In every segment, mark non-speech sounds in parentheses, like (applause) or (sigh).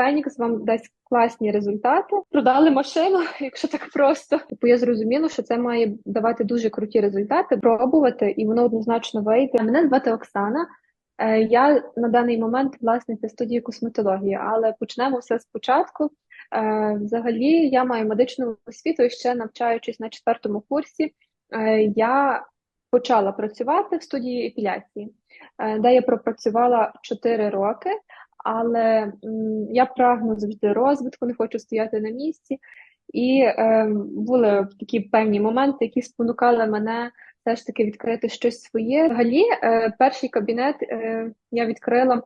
Фенікс вам дасть класні результати. Продали машину, (laughs) якщо так просто. Типу я зрозуміла, що це має давати дуже круті результати, пробувати, і воно однозначно вийде. Мене звати Оксана. Е, Я на даний момент власниця студії косметології, але почнемо все спочатку. Е, Взагалі, я маю медичну освіту і ще навчаючись на четвертому курсі. е, Я почала працювати в студії епіляції, де я пропрацювала 4 роки, але я прагну завжди розвитку, не хочу стояти на місці. І е, були такі певні моменти, які спонукали мене все ж таки відкрити щось своє. Взагалі, е, перший кабінет е, я відкрила.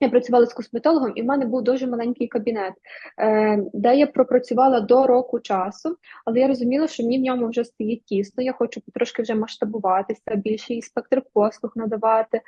Я працювала з косметологом, і в мене був дуже маленький кабінет, е, де я пропрацювала до року часу, але я розуміла, що мені в ньому вже стоїть тісно. Я хочу трошки вже масштабуватися, більший спектр послуг надавати.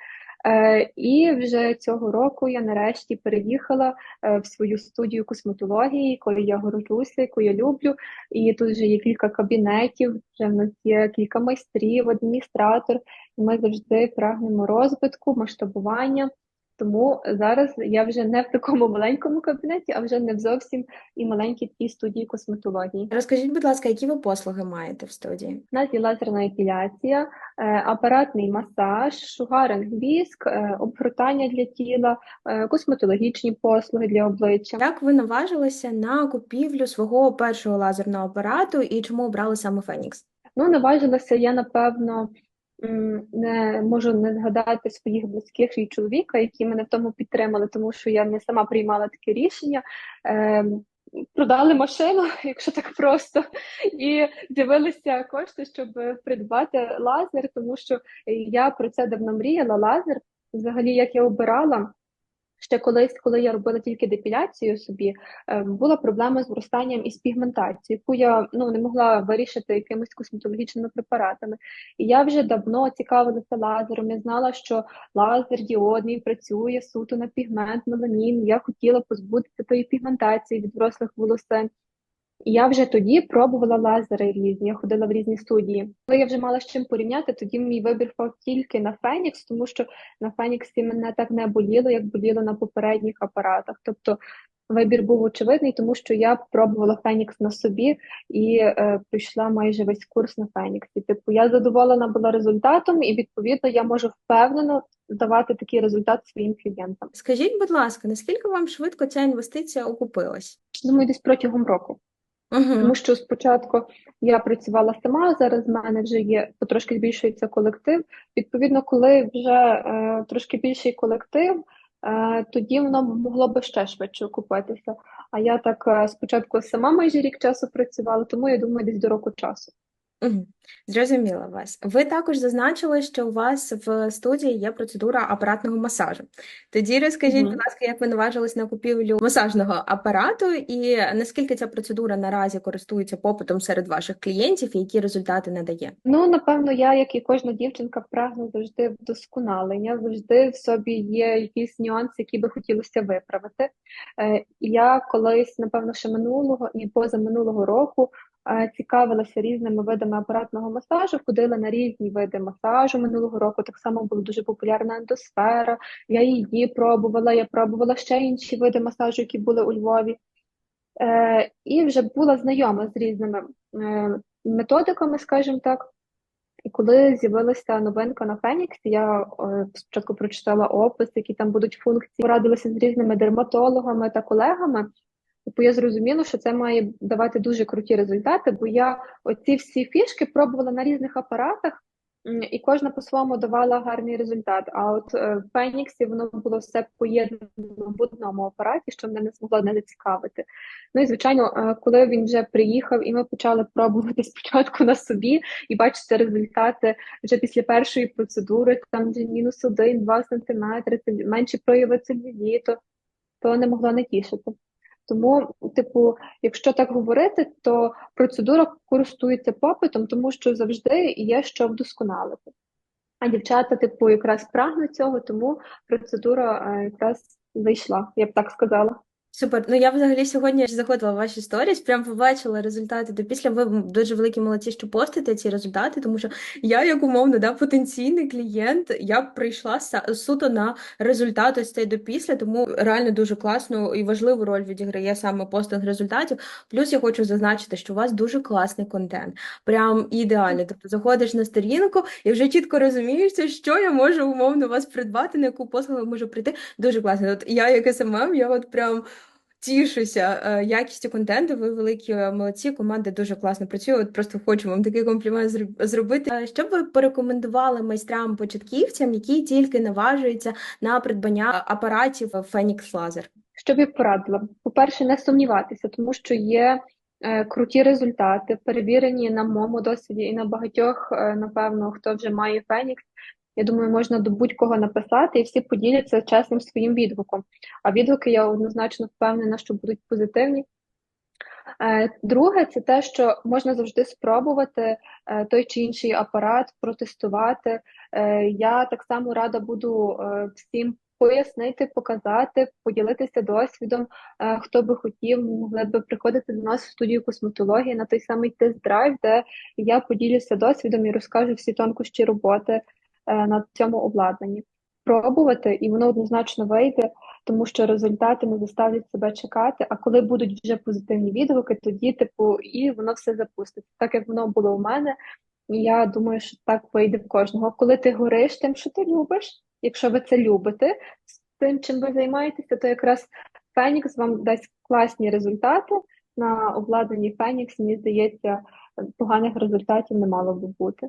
Е, І вже цього року я нарешті переїхала е, в свою студію косметології, якою я горжуся, яку я люблю. І тут вже є кілька кабінетів, вже в нас є кілька майстрів, адміністратор. Ми завжди прагнемо розвитку, масштабування. Тому зараз я вже не в такому маленькому кабінеті, а вже не в зовсім і маленькій такій студії косметології. Розкажіть, будь ласка, які ви послуги маєте в студії? У нас є лазерна епіляція, е, апаратний масаж, шугаринг віск, е, обгортання для тіла, е, косметологічні послуги для обличчя. Як ви наважилися на купівлю свого першого лазерного апарату і чому обрали саме Фенікс? Ну, наважилася я, напевно, не можу не згадати своїх близьких і чоловіка, які мене в тому підтримали, тому що я не сама приймала таке рішення. Е, Продали машину, (laughs) якщо так просто, і дивилися кошти, щоб придбати лазер, тому що я про це давно мріяла. Лазер, взагалі, як я обирала. Ще колись, коли я робила тільки депіляцію собі, е, була проблема з вростанням і з пігментацією, яку я ну, не могла вирішити якимись косметологічними препаратами. І я вже давно цікавилася лазером. Я знала, що лазер діодний працює суто на пігмент, меланін. Я хотіла позбутися тої пігментації від врослих волосин. І я вже тоді пробувала лазери різні, я ходила в різні студії. Коли я вже мала з чим порівняти, тоді мій вибір впав тільки на Фенікс, тому що на Феніксі мене так не боліло, як боліло на попередніх апаратах. Тобто вибір був очевидний, тому що я пробувала Фенікс на собі і е, пройшла майже весь курс на Феніксі. Типу, я задоволена була результатом, і відповідно я можу впевнено давати такий результат своїм клієнтам. Скажіть, будь ласка, наскільки вам швидко ця інвестиція окупилась? Думаю, десь протягом року. Угу. Тому що спочатку я працювала сама, зараз в мене вже є потрошки збільшується колектив. Відповідно, коли вже е, трошки більший колектив, е, тоді воно могло би ще швидше окупитися. А я так е, спочатку сама майже рік часу працювала, тому я думаю, десь до року часу. Зрозуміла вас. Ви також зазначили, що у вас в студії є процедура апаратного масажу. Тоді розкажіть, Мгм. будь ласка, як ви наважились на купівлю масажного апарату, і наскільки ця процедура наразі користується попитом серед ваших клієнтів, і які результати надає? Ну, напевно, я, як і кожна дівчинка, прагну завжди вдосконалення, завжди в собі є якісь нюанси, які би хотілося виправити. Е, Я колись, напевно, ще минулого і позаминулого року цікавилася різними видами апаратного масажу, ходила на різні види масажу минулого року. Так само була дуже популярна ендосфера. Я її пробувала, я пробувала ще інші види масажу, які були у Львові. Е, І вже була знайома з різними е, методиками, скажімо так. І коли з'явилася новинка на Феніксі, я е, спочатку прочитала опис, які там будуть функції, порадилася з різними дерматологами та колегами. Типу я зрозуміла, що це має давати дуже круті результати, бо я оці всі фішки пробувала на різних апаратах, і кожна по-своєму давала гарний результат. А от е, в Феніксі воно було все поєднано в одному апараті, що мене не змогло не зацікавити. Ну і звичайно, е, коли він вже приїхав, і ми почали пробувати (laughs) спочатку на собі і бачити результати вже після першої процедури, там вже мінус один-два сантиметри, це менші прояви целюліту, то не могло не тішити. Тому, типу, якщо так говорити, то процедура користується попитом, тому що завжди є що вдосконалити. А дівчата, типу, якраз прагнуть цього, тому процедура е, якраз зайшла, я б так сказала. Супер. Ну я взагалі сьогодні заходила в ваші сторіс, прям побачила результати. До після ви дуже великі молодці, що постите ці результати, тому що я, як умовно, да, потенційний клієнт, я прийшла суто на результат ось цей до після, тому реально дуже класну і важливу роль відіграє саме постинг результатів. Плюс я хочу зазначити, що у вас дуже класний контент, прям ідеальний. Тобто заходиш на сторінку і вже чітко розумієшся, що я можу умовно вас придбати, на яку послугу я можу прийти. Дуже класно. От я, як СММ, я от прям. Тішуся е, якістю контенту. Ви великі е, молодці. Команда дуже класно працює. От просто хочу вам такий комплімент зробити. Е, Що б ви порекомендували майстрам початківцям, які тільки наважуються на придбання апаратів Phoenix Laser? Що б я порадила? По-перше, не сумніватися, тому що є е, круті результати, перевірені на моєму досвіді і на багатьох, е, напевно, хто вже має Фенікс. Я думаю, можна до будь-кого написати, і всі поділяться чесним своїм відгуком. А відгуки я однозначно впевнена, що будуть позитивні. Е, Друге, це те, що можна завжди спробувати е, той чи інший апарат, протестувати. Е, Я так само рада буду всім пояснити, показати, поділитися досвідом. Хто би хотів, могли би приходити до нас в студію косметології на той самий тест-драйв, де я поділюся досвідом і розкажу всі тонкощі роботи на цьому обладнанні. Пробувати, і воно однозначно вийде тому що результати не заставлять себе чекати. А коли будуть вже позитивні відгуки, тоді, типу, і воно все запуститься. Так як воно було у мене, і я думаю, що так вийде в кожного. Коли ти гориш тим, що ти любиш, якщо ви це любите, з тим, чим ви займаєтеся, то якраз Фенікс вам дасть класні результати на обладнанні Фенікс. Мені здається, поганих результатів не мало би бути.